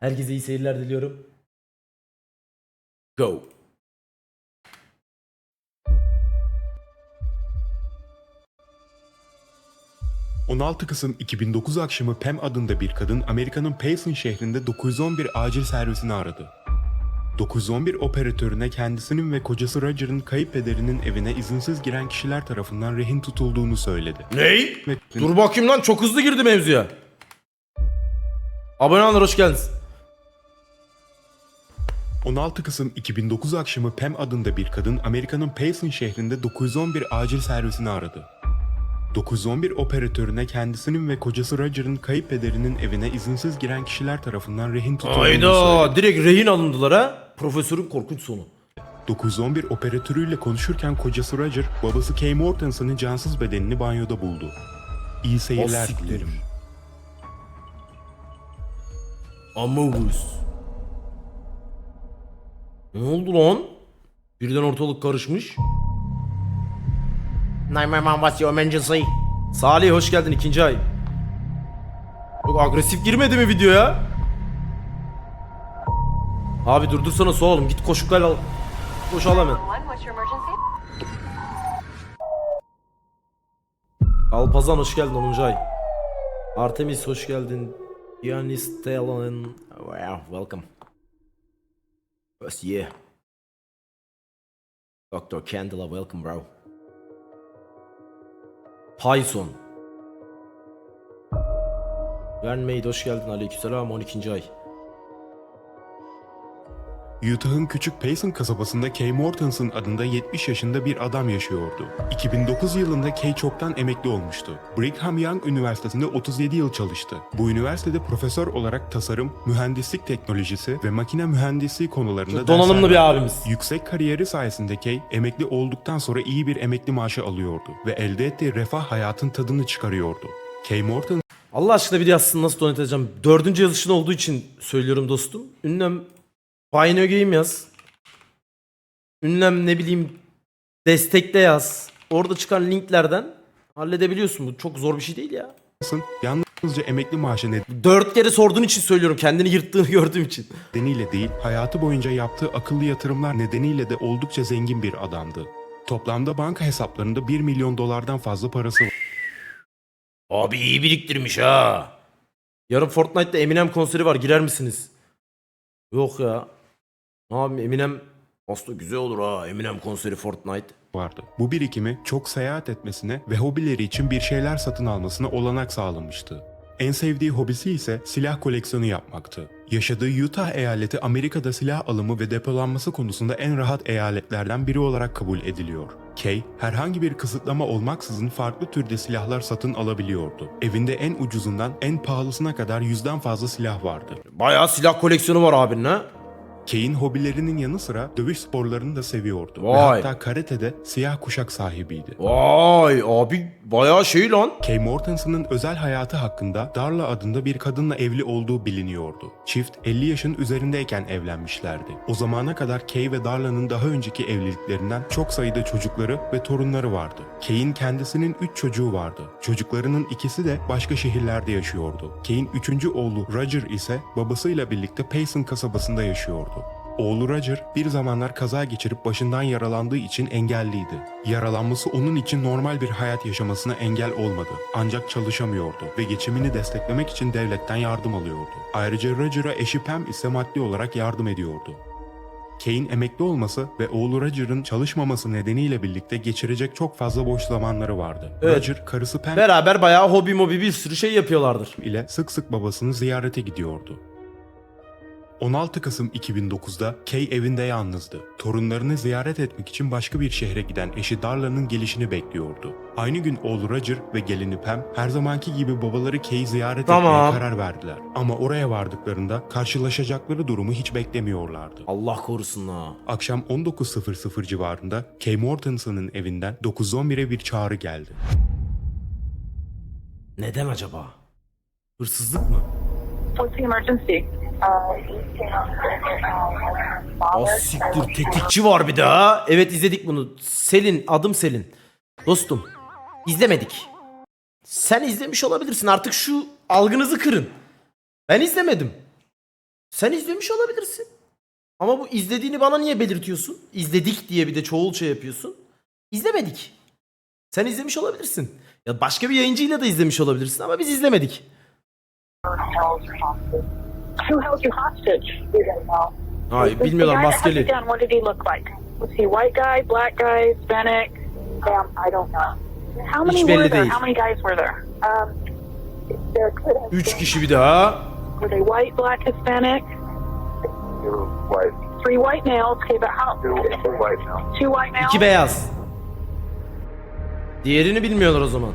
Herkese iyi seyirler diliyorum. Go. — 16 Kasım 2009 akşamı Pam adında bir kadın Amerika'nın Payson şehrinde 911 acil servisini aradı. 911 operatörüne kendisinin ve kocası Roger'ın kayınpederinin evine izinsiz giren kişiler tarafından rehin tutulduğunu söyledi. Ney? Ve Dur bakayım lan çok hızlı girdi mevzuya. Abone olanlar hoş geldiniz. 16 Kasım 2009 akşamı Pam adında bir kadın Amerika'nın Payson şehrinde 911 acil servisini aradı. 911 operatörüne kendisinin ve kocası Roger'ın kayınpederinin evine izinsiz giren kişiler tarafından rehin tutulduğunu söyledi. Hayda direkt rehin alındılar ha. Profesörün korkunç sonu. 911 operatörüyle konuşurken kocası Roger, babası Kay Mortensen'ın cansız bedenini banyoda buldu. İyi seyirler siktir. dilerim. Amogus. Ne oldu lan? Birden ortalık karışmış. 911 what's your emergency? Salih hoş geldin ikinci ay. Çok agresif girmedi mi videoya? Abi durdursana soralım git koşuklar al. Koş al hemen. Alpazan hoş geldin 10. ay. Artemis hoş geldin. Yanis Talon. Wow, welcome. Yes, yeah. Dr. Candela, welcome bro. Python. Vermeyd hoş geldin aleykümselam 12. ay. Utah'ın küçük Payson kasabasında Kay Mortensen adında 70 yaşında bir adam yaşıyordu. 2009 yılında Kay çoktan emekli olmuştu. Brigham Young Üniversitesi'nde 37 yıl çalıştı. Bu üniversitede profesör olarak tasarım, mühendislik teknolojisi ve makine mühendisliği konularında Çok donanımlı bir abimiz. Yüksek kariyeri sayesinde Kay emekli olduktan sonra iyi bir emekli maaşı alıyordu ve elde ettiği refah hayatın tadını çıkarıyordu. Kay Mortensen Allah aşkına bir yazsın nasıl donate edeceğim. Dördüncü yazışın olduğu için söylüyorum dostum. Ünlem Pioneer Game yaz. Ünlem ne bileyim destekle yaz. Orada çıkan linklerden halledebiliyorsun. Bu çok zor bir şey değil ya. yalnızca emekli maaşı Dört kere sorduğun için söylüyorum. Kendini yırttığını gördüğüm için. nedeniyle değil, hayatı boyunca yaptığı akıllı yatırımlar nedeniyle de oldukça zengin bir adamdı. Toplamda banka hesaplarında 1 milyon dolardan fazla parası Abi iyi biriktirmiş ha. Yarın Fortnite'da Eminem konseri var. Girer misiniz? Yok ya. Abi Eminem aslında güzel olur ha. Eminem konseri Fortnite. vardı. Bu birikimi çok seyahat etmesine ve hobileri için bir şeyler satın almasına olanak sağlamıştı. En sevdiği hobisi ise silah koleksiyonu yapmaktı. Yaşadığı Utah eyaleti Amerika'da silah alımı ve depolanması konusunda en rahat eyaletlerden biri olarak kabul ediliyor. Kay, herhangi bir kısıtlama olmaksızın farklı türde silahlar satın alabiliyordu. Evinde en ucuzundan en pahalısına kadar yüzden fazla silah vardı. Bayağı silah koleksiyonu var abinin ha. Kay'in hobilerinin yanı sıra dövüş sporlarını da seviyordu. Ve Vay. hatta karatede siyah kuşak sahibiydi. Vay abi bayağı şey lan. Kay Mortensen'ın özel hayatı hakkında Darla adında bir kadınla evli olduğu biliniyordu. Çift 50 yaşın üzerindeyken evlenmişlerdi. O zamana kadar Kay ve Darla'nın daha önceki evliliklerinden çok sayıda çocukları ve torunları vardı. Kay'in kendisinin 3 çocuğu vardı. Çocuklarının ikisi de başka şehirlerde yaşıyordu. Kay'in 3. oğlu Roger ise babasıyla birlikte Payson kasabasında yaşıyordu. Oğlu Roger bir zamanlar kaza geçirip başından yaralandığı için engelliydi. Yaralanması onun için normal bir hayat yaşamasına engel olmadı. Ancak çalışamıyordu ve geçimini desteklemek için devletten yardım alıyordu. Ayrıca Roger'a eşi Pam ise maddi olarak yardım ediyordu. Kane emekli olması ve oğlu Roger'ın çalışmaması nedeniyle birlikte geçirecek çok fazla boş zamanları vardı. Evet. Roger karısı Pam Beraber bayağı hobi mobi bir sürü şey yapıyorlardır. ile sık sık babasını ziyarete gidiyordu. 16 Kasım 2009'da Kay evinde yalnızdı. Torunlarını ziyaret etmek için başka bir şehre giden eşi Darla'nın gelişini bekliyordu. Aynı gün oğlu Roger ve gelini Pam her zamanki gibi babaları Kay'i ziyaret Tamam. etmeye karar verdiler. Ama oraya vardıklarında karşılaşacakları durumu hiç beklemiyorlardı. Allah korusun ha. Akşam 19.00 civarında Kay Mortensen'ın evinden 911'e bir çağrı geldi. Neden acaba? Hırsızlık mı? What's the emergency? Ah siktir tetikçi var bir daha. Evet izledik bunu. Selin adım Selin. Dostum izlemedik. Sen izlemiş olabilirsin artık şu algınızı kırın. Ben izlemedim. Sen izlemiş olabilirsin. Ama bu izlediğini bana niye belirtiyorsun? İzledik diye bir de çoğul şey yapıyorsun. İzlemedik. Sen izlemiş olabilirsin. Ya başka bir yayıncıyla da izlemiş olabilirsin ama biz izlemedik. Who held you hostage? We don't know. Hayır bilmiyorlar maskeli. down, what did he look like? Was he white guy, black guy, Hispanic? Um, I don't know. How many Hiç were belli there? değil. How many guys were there? Um, there could have Üç been- kişi bir daha. Were they white, black, Hispanic? white, Three white males. Okay, but how? two, two white now. Two white males. İki beyaz. Diğerini bilmiyorlar o zaman.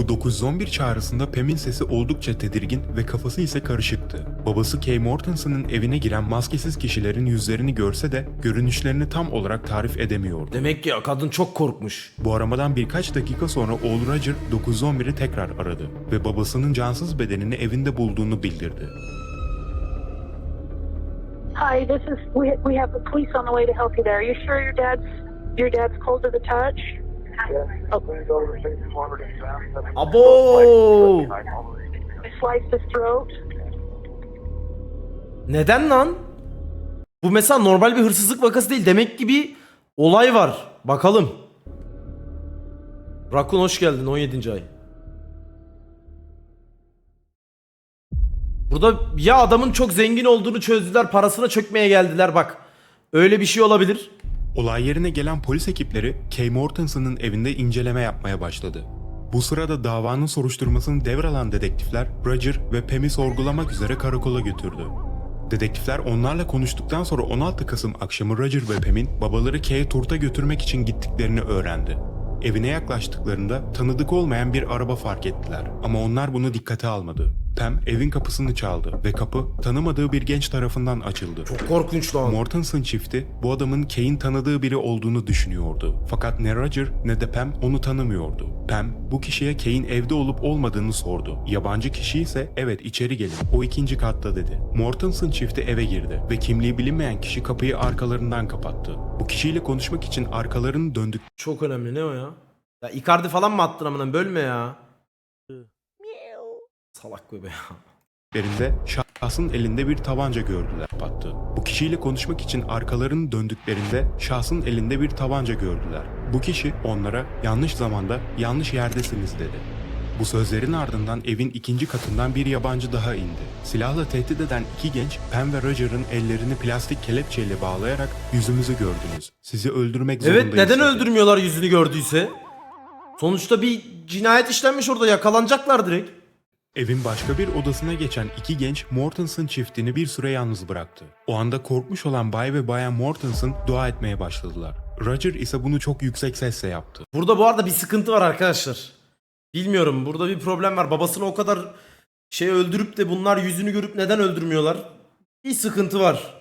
Bu 911 çağrısında Pam'in sesi oldukça tedirgin ve kafası ise karışıktı. Babası Kay Mortenson'ın evine giren maskesiz kişilerin yüzlerini görse de görünüşlerini tam olarak tarif edemiyordu. Demek ki kadın çok korkmuş. Bu aramadan birkaç dakika sonra oğlu Roger 911'i tekrar aradı ve babasının cansız bedenini evinde bulduğunu bildirdi. Hi, this is we. We have the police on the way to help you there. Are you sure your dad's your dad's cold to the touch? Abo! Neden lan? Bu mesela normal bir hırsızlık vakası değil. Demek ki bir olay var. Bakalım. Rakun hoş geldin 17. ay. Burada ya adamın çok zengin olduğunu çözdüler parasına çökmeye geldiler bak. Öyle bir şey olabilir. Olay yerine gelen polis ekipleri Kay Mortenson'ın evinde inceleme yapmaya başladı. Bu sırada davanın soruşturmasını devralan dedektifler Roger ve Pam'i sorgulamak üzere karakola götürdü. Dedektifler onlarla konuştuktan sonra 16 Kasım akşamı Roger ve Pam'in babaları Kay'e turta götürmek için gittiklerini öğrendi. Evine yaklaştıklarında tanıdık olmayan bir araba fark ettiler ama onlar bunu dikkate almadı. Pam evin kapısını çaldı ve kapı tanımadığı bir genç tarafından açıldı. Çok korkunç lan. Mortensen çifti bu adamın Kay'in tanıdığı biri olduğunu düşünüyordu. Fakat ne Roger ne de Pam onu tanımıyordu. Pam bu kişiye Kay'in evde olup olmadığını sordu. Yabancı kişi ise evet içeri gelin o ikinci katta dedi. Mortensen çifti eve girdi ve kimliği bilinmeyen kişi kapıyı arkalarından kapattı. Bu kişiyle konuşmak için arkalarını döndük Çok önemli ne o ya? Ya Icardi falan mı attın amına bölme ya. Salak bebe ya. Düklerinde şahsın elinde bir tabanca gördüler kapattı. Bu kişiyle konuşmak için arkalarını döndüklerinde şahsın elinde bir tabanca gördüler. Bu kişi onlara yanlış zamanda yanlış yerdesiniz dedi. Bu sözlerin ardından evin ikinci katından bir yabancı daha indi. Silahla tehdit eden iki genç Pam ve Roger'ın ellerini plastik kelepçeyle bağlayarak yüzümüzü gördünüz. Sizi öldürmek zorundayız. Evet neden dedi. öldürmüyorlar yüzünü gördüyse? Sonuçta bir cinayet işlenmiş orada yakalanacaklar direkt. Evin başka bir odasına geçen iki genç Mortensen çiftini bir süre yalnız bıraktı. O anda korkmuş olan Bay ve Bayan Mortensen dua etmeye başladılar. Roger ise bunu çok yüksek sesle yaptı. Burada bu arada bir sıkıntı var arkadaşlar. Bilmiyorum burada bir problem var. Babasını o kadar şey öldürüp de bunlar yüzünü görüp neden öldürmüyorlar? Bir sıkıntı var.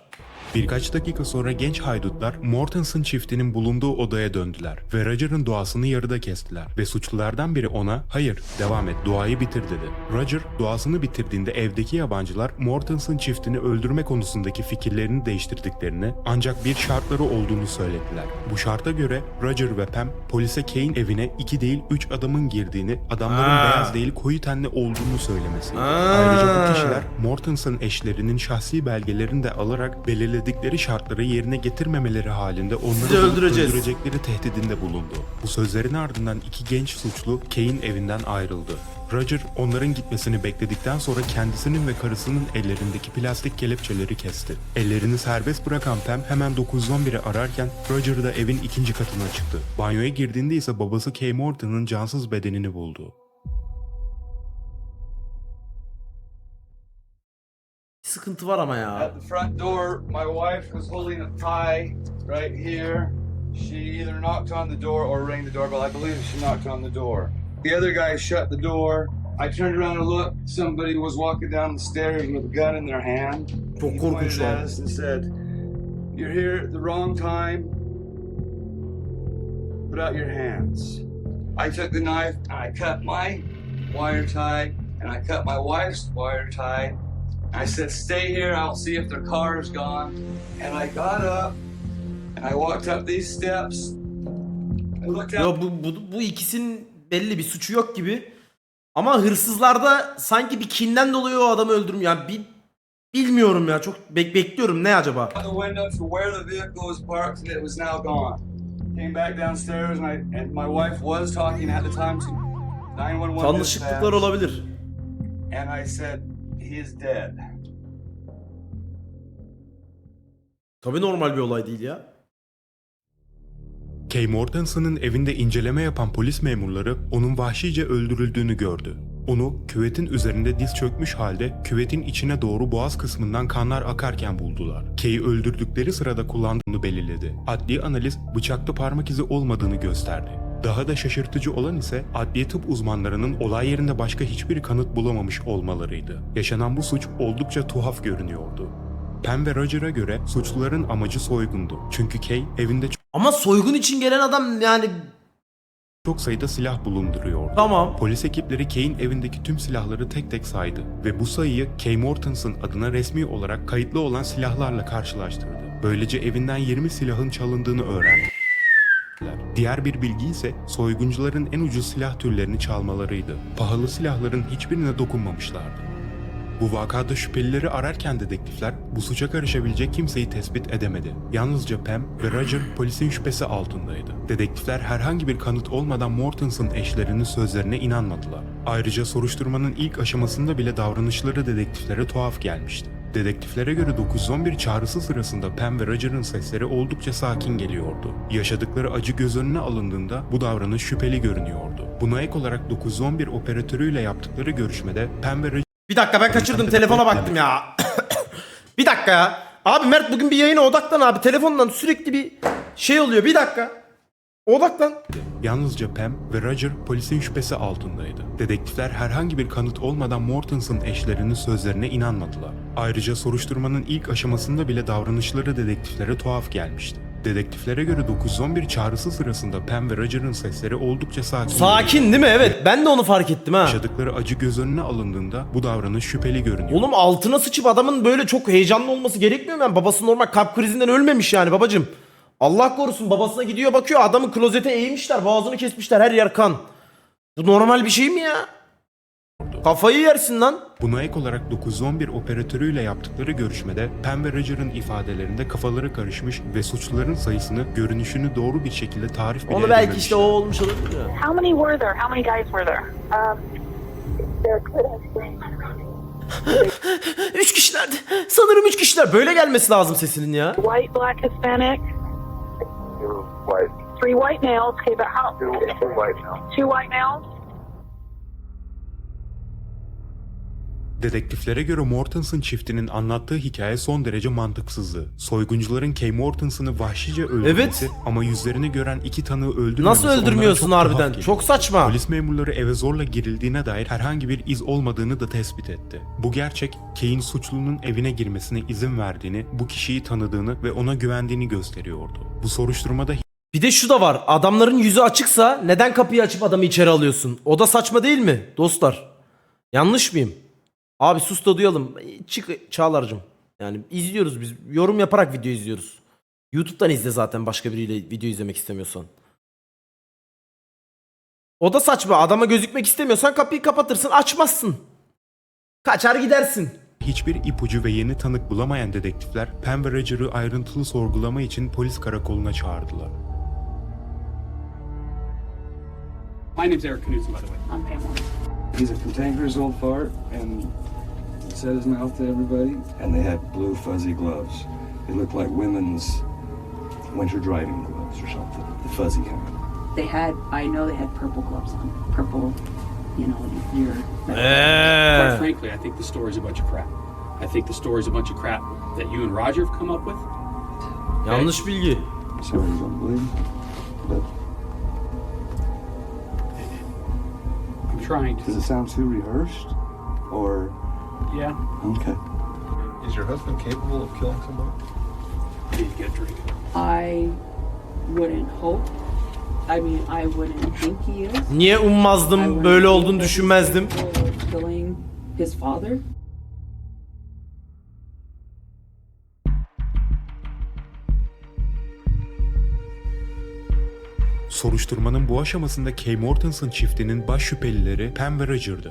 Birkaç dakika sonra genç haydutlar Mortensen çiftinin bulunduğu odaya döndüler ve Roger'ın duasını yarıda kestiler ve suçlulardan biri ona hayır devam et duayı bitir dedi. Roger duasını bitirdiğinde evdeki yabancılar Mortensen çiftini öldürme konusundaki fikirlerini değiştirdiklerini ancak bir şartları olduğunu söylediler. Bu şarta göre Roger ve Pam polise Kane evine iki değil üç adamın girdiğini adamların Ha. beyaz değil koyu tenli olduğunu söylemesi. Ayrıca bu kişiler Mortensen eşlerinin şahsi belgelerini de alarak belirledikleri şartları yerine getirmemeleri halinde onları öldüreceğiz. öldürecekleri tehdidinde bulundu. Bu sözlerin ardından iki genç suçlu Kane evinden ayrıldı. Roger onların gitmesini bekledikten sonra kendisinin ve karısının ellerindeki plastik kelepçeleri kesti. Ellerini serbest bırakan Pam hemen 911'i ararken Roger da evin ikinci katına çıktı. Banyoya girdiğinde ise babası Kay Morton'un cansız bedenini buldu. Bir sıkıntı var ama ya. At the front door, my wife was holding a tie right here. She either knocked on the door or rang the doorbell. I believe she knocked on the door. The other guy shut the door. I turned around and looked. Somebody was walking down the stairs with a gun in their hand. Çok He korkunç pointed lan. at us and said, "You're here at the wrong time. Put out your hands." I took the knife and I cut my wire tie and I cut my wife's wire tie. I said, "Stay here. I'll see if their car is gone." And I got up and I walked up these steps. I looked out. Ya bu, bu, bu ikisinin belli bir suçu yok gibi. Ama hırsızlarda sanki bir kinden dolayı o adamı öldürüm yani bir bilmiyorum ya çok bek bekliyorum ne acaba? The window to where the vehicle was parked and it was now gone. Came back downstairs and I and my wife was talking at the time to 911 Tanışıklıklar olabilir. and I said is dead. Tabii normal bir olay değil ya. Kay Mortensen'ın evinde inceleme yapan polis memurları onun vahşice öldürüldüğünü gördü. Onu küvetin üzerinde diz çökmüş halde küvetin içine doğru boğaz kısmından kanlar akarken buldular. Kay'i öldürdükleri sırada kullandığını belirledi. Adli analiz bıçakta parmak izi olmadığını gösterdi. Daha da şaşırtıcı olan ise adliye tıp uzmanlarının olay yerinde başka hiçbir kanıt bulamamış olmalarıydı. Yaşanan bu suç oldukça tuhaf görünüyordu. Pam ve Roger'a göre suçluların amacı soygundu. Çünkü Kay evinde Ama soygun için gelen adam yani çok sayıda silah bulunduruyordu. tamam. Polis ekipleri Kay'in evindeki tüm silahları tek tek saydı ve bu sayıyı Kay Mortensen adına resmi olarak kayıtlı olan silahlarla karşılaştırdı. Böylece evinden 20 silahın çalındığını öğrendi. Diğer bir bilgi ise soyguncuların en ucuz silah türlerini çalmalarıydı. Pahalı silahların hiçbirine dokunmamışlardı. Bu vakada şüphelileri ararken dedektifler bu suça karışabilecek kimseyi tespit edemedi. Yalnızca Pam ve Roger polisin şüphesi altındaydı. Dedektifler herhangi bir kanıt olmadan Mortensen eşlerinin sözlerine inanmadılar. Ayrıca soruşturmanın ilk aşamasında bile davranışları dedektiflere tuhaf gelmişti. Dedektiflere göre 911 çağrısı sırasında Pam ve Roger'ın sesleri oldukça sakin geliyordu. Yaşadıkları acı göz önüne alındığında bu davranış şüpheli görünüyordu. Buna ek olarak 911 operatörüyle yaptıkları görüşmede Pam ve Roger Bir dakika ben kaçırdım telefona baktım ya. bir dakika ya. Abi Mert bugün bir yayına odaklan abi. Telefondan sürekli bir şey oluyor. Bir dakika. Odaklan. Yalnızca Pam ve Roger polisin şüphesi altındaydı. Dedektifler herhangi bir kanıt olmadan Mortensen eşlerinin sözlerine inanmadılar. Ayrıca soruşturmanın ilk aşamasında bile davranışları dedektiflere tuhaf gelmişti. Dedektiflere göre 911 çağrısı sırasında Pam ve Roger'ın sesleri oldukça sakin. Sakin değil mi? Evet. Ben de onu fark ettim ha. Yaşadıkları acı göz önüne alındığında bu davranış şüpheli görünüyor. Oğlum altına sıçıp adamın böyle çok heyecanlı olması gerekmiyor mu? Yani babası normal kalp krizinden ölmemiş yani babacım. Allah korusun babasına gidiyor bakıyor adamı klozete eğmişler boğazını kesmişler her yer kan. Bu normal bir şey mi ya? Kafayı yersin lan. Buna ek olarak 911 operatörüyle yaptıkları görüşmede Pam ve Roger'ın ifadelerinde kafaları karışmış ve suçluların sayısını, görünüşünü doğru bir şekilde tarif bile Onu belki işte o olmuş olabilir ya. How many were there? How many guys were there? Um, there could have been Üç kişilerdi. Sanırım üç kişiler. Böyle gelmesi lazım sesinin ya. White, black, Hispanic, Two white, three white males. Okay, but how? two, two white now. Two white males. Dedektiflere göre Mortensen çiftinin anlattığı hikaye son derece mantıksızdı. Soyguncuların Kay Mortensen'ı vahşice öldürmesi Evet. ama yüzlerini gören iki tanığı öldürmemesi Nasıl öldürmüyorsun harbiden? Çok saçma. Polis memurları eve zorla girildiğine dair herhangi bir iz olmadığını da tespit etti. Bu gerçek, Kay'in suçlunun evine girmesine izin verdiğini, bu kişiyi tanıdığını ve ona güvendiğini gösteriyordu. Bu soruşturmada Bir de şu da var. Adamların yüzü açıksa neden kapıyı açıp adamı içeri alıyorsun? O da saçma değil mi dostlar? Yanlış mıyım? Abi sus da duyalım. Çık Çağlar'cığım. Yani izliyoruz biz. Yorum yaparak video izliyoruz. YouTube'dan izle zaten başka biriyle video izlemek istemiyorsan. O da saçma. Adama gözükmek istemiyorsan kapıyı kapatırsın açmazsın. Kaçar gidersin. hiçbir ipucu ve yeni tanık bulamayan dedektifler Pam ve Roger'ı ayrıntılı sorgulama için polis karakoluna çağırdılar. My name's Eric Knudsen, by the way. I'm Pam. He's a cantankerous old fart and set his mouth to everybody. And they had blue fuzzy gloves. They looked like women's winter driving gloves or something. The fuzzy kind. They had, I know they had purple gloves on. Purple, you know, your. Quite frankly, I think the story's a bunch of crap. I think the story's a bunch of crap that you and Roger have come up with. Yanlış bilgi. Sorry you don't believe but Trying does to. it sound too rehearsed? Or Yeah, okay. Is your husband capable of killing somebody? need to get a drink. I wouldn't hope. I mean, I wouldn't think he is. Niye ummazdım böyle olduğunu düşünmezdim. Killing his father. Soruşturmanın bu aşamasında Kay Mortensen çiftinin baş şüphelileri Pam ve Roger'dı.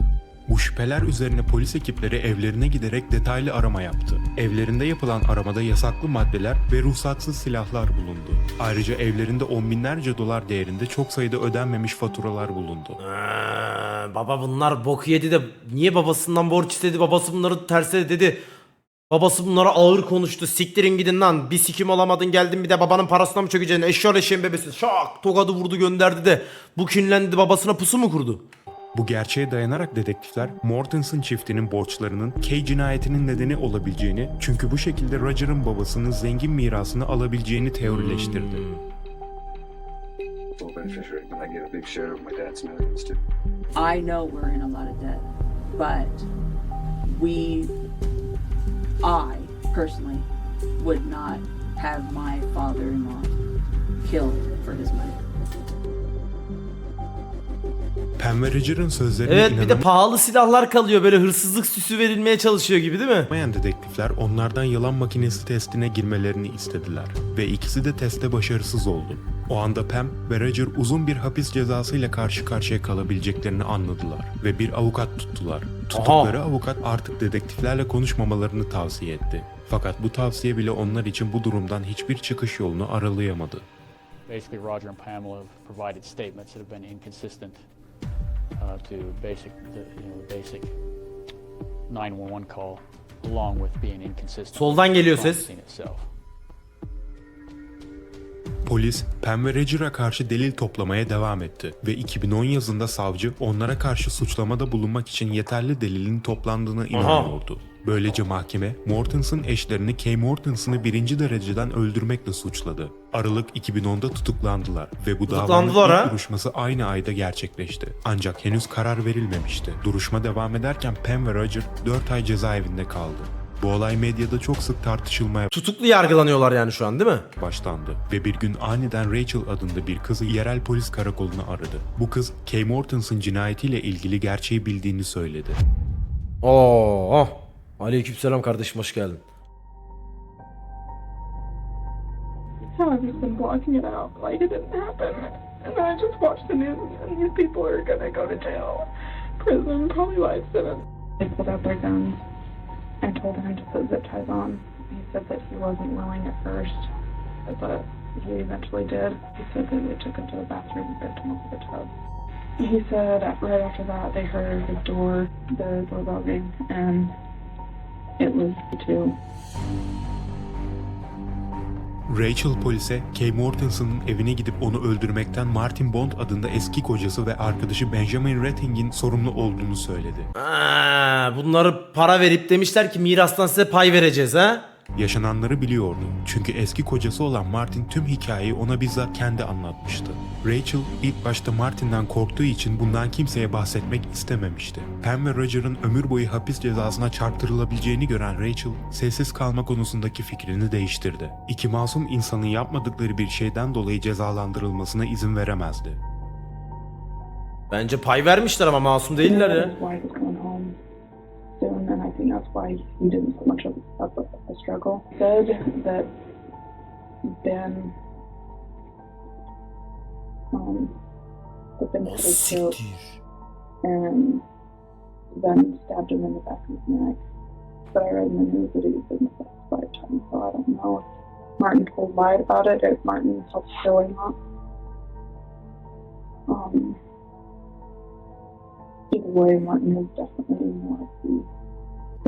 Bu şüpheler üzerine polis ekipleri evlerine giderek detaylı arama yaptı. Evlerinde yapılan aramada yasaklı maddeler ve ruhsatsız silahlar bulundu. Ayrıca evlerinde on binlerce dolar değerinde çok sayıda ödenmemiş faturalar bulundu. Ee, baba bunlar boku yedi de niye babasından borç istedi babası bunları terse dedi. Babası bunlara ağır konuştu. Siktirin gidin lan. Bir sikim alamadın geldin bir de babanın parasına mı çökeceksin? Eşşoğlu eşeğin bebesi. Şak tokadı vurdu gönderdi de. Bu kinlendi babasına pusu mu kurdu? Bu gerçeğe dayanarak dedektifler Mortensen çiftinin borçlarının Kay cinayetinin nedeni olabileceğini çünkü bu şekilde Roger'ın babasının zengin mirasını alabileceğini teorileştirdi. Millions too. I know we're in a lot of debt, but we, I personally, would not have my father-in-law killed for his money. Pam Roger'ın sözlerine Evet bir de inanamayan pahalı silahlar kalıyor böyle hırsızlık süsü verilmeye çalışıyor gibi değil mi? dedektifler onlardan yalan makinesi testine girmelerini istediler ve ikisi de testte başarısız oldu. O anda Pam ve Roger uzun bir hapis cezasıyla karşı karşıya kalabileceklerini anladılar ve bir avukat tuttular. Tuttukları avukat artık dedektiflerle konuşmamalarını tavsiye etti. Fakat bu tavsiye bile onlar için bu durumdan hiçbir çıkış yolunu aralayamadı. Basically, Roger and Pamela have provided statements that have been inconsistent uh, to basic, the, you know, the basic 911 call, along with being inconsistent. Soldan geliyor ses. Polis, Pam ve Roger'a karşı delil toplamaya devam etti ve 2010 yazında savcı onlara karşı suçlamada bulunmak için yeterli delilin toplandığına inanıyordu. Böylece mahkeme, Mortensen eşlerini Kay Mortensen'ı birinci dereceden öldürmekle suçladı. Aralık 2010'da tutuklandılar ve bu davanın ilk duruşması aynı ayda gerçekleşti. Ancak henüz karar verilmemişti. Duruşma devam ederken Pam ve Roger 4 ay cezaevinde kaldı. Bu olay medyada çok sık tartışılmaya Tutuklu yargılanıyorlar yani şu an değil mi? başlandı ve bir gün aniden Rachel adında bir kızı yerel polis karakoluna aradı. Bu kız Kay Mortensen cinayetiyle ilgili gerçeği bildiğini söyledi. Oo. Aleykümselam kardeşim hoş geldin. I've just been blocking it out like it didn't happen. And I just watched the news and these people are gonna go to jail, prison, probably life sentence. They pulled out their guns. I told him to put zip ties on. He said that he wasn't willing at first, but he eventually did. He said that they took him to the bathroom and ripped him over the tub. He said that right after that they heard the door, the doorbell ring, and it was two. Rachel polise Kay Mortensen'ın evine gidip onu öldürmekten Martin Bond adında eski kocası ve arkadaşı Benjamin Retting'in sorumlu olduğunu söyledi. Aa, bunları para verip demişler ki mirastan size pay vereceğiz ha. Yaşananları biliyordu. Çünkü eski kocası olan Martin tüm hikayeyi ona bizzat kendi anlatmıştı. Rachel ilk başta Martin'den korktuğu için bundan kimseye bahsetmek istememişti. Pam ve Roger'ın ömür boyu hapis cezasına çarptırılabileceğini gören Rachel, sessiz kalma konusundaki fikrini değiştirdi. İki masum insanın yapmadıkları bir şeyden dolayı cezalandırılmasına izin veremezdi. Bence pay vermişler ama masum değiller ya. That's why he didn't put much of of a struggle. Said that Ben, um, that Ben had and then stabbed him in the back of his neck. But I read in the news that he was in the five times, so I don't know if Martin told lied about it or if Martin helped kill him up. Um, either way, Martin is definitely more of the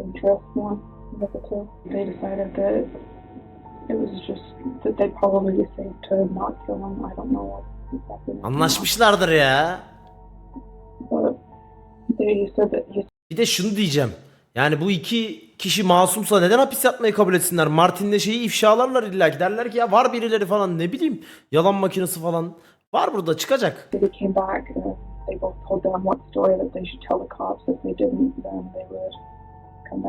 interest one of the two. They decided that it was just that they'd probably be safe to not kill him. I don't know what exactly. Anlaşmışlardır ya. But they said that he Bir de şunu diyeceğim. Yani bu iki kişi masumsa neden hapis yatmayı kabul etsinler? Martin'le şeyi ifşalarlar illa ki. Derler ki ya var birileri falan ne bileyim. Yalan makinesi falan. Var burada çıkacak. they they they they they and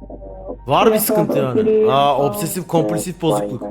whatever else. Var bir sıkıntı yani. Aa, obsesif kompulsif you bozukluk.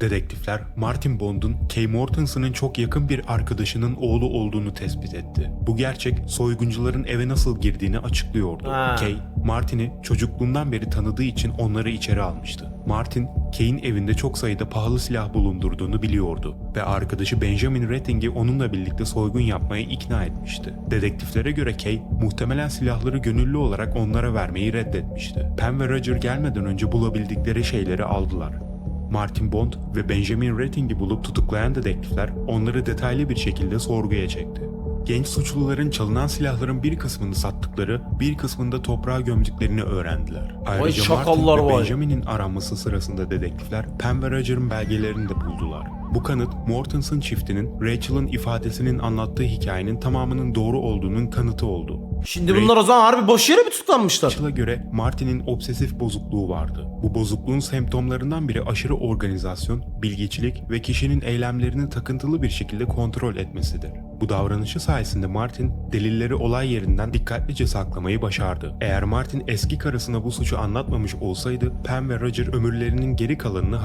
Dedektifler Martin Bond'un Kay Mortensen'ın çok yakın bir arkadaşının oğlu olduğunu tespit etti. Bu gerçek soyguncuların eve nasıl girdiğini açıklıyordu. Ha. Kay, Martin'i çocukluğundan beri tanıdığı için onları içeri almıştı. Martin, Kay'in evinde çok sayıda pahalı silah bulundurduğunu biliyordu ve arkadaşı Benjamin Retting'i onunla birlikte soygun yapmaya ikna etmişti. Dedektiflere göre Kay, muhtemelen silahları gönüllü olarak onlara vermeyi reddetmişti. Pam ve Roger gelmeden önce bulabildikleri şeyleri aldılar. Martin Bond ve Benjamin Retting'i bulup tutuklayan dedektifler onları detaylı bir şekilde sorguya çekti. Genç suçluların çalınan silahların bir kısmını sattıkları, bir kısmını da toprağa gömdüklerini öğrendiler. Ayrıca Martin ve. Benjamin'in aranması sırasında dedektifler Pam ve Roger'ın belgelerini de buldular. Bu kanıt Mortensen çiftinin Rachel'ın ifadesinin anlattığı hikayenin tamamının doğru olduğunun kanıtı oldu. Şimdi bunlar o zaman harbi boş yere mi tutuklanmışlar? Rachel'a göre Martin'in obsesif bozukluğu vardı. Bu bozukluğun semptomlarından biri aşırı organizasyon, bilgiçilik ve kişinin eylemlerini takıntılı bir şekilde kontrol etmesidir. Bu davranışı sayesinde Martin delilleri olay yerinden dikkatlice saklamayı başardı. Eğer Martin eski karısına bu suçu anlatmamış olsaydı Pam ve Roger ömürlerinin geri kalanını hapis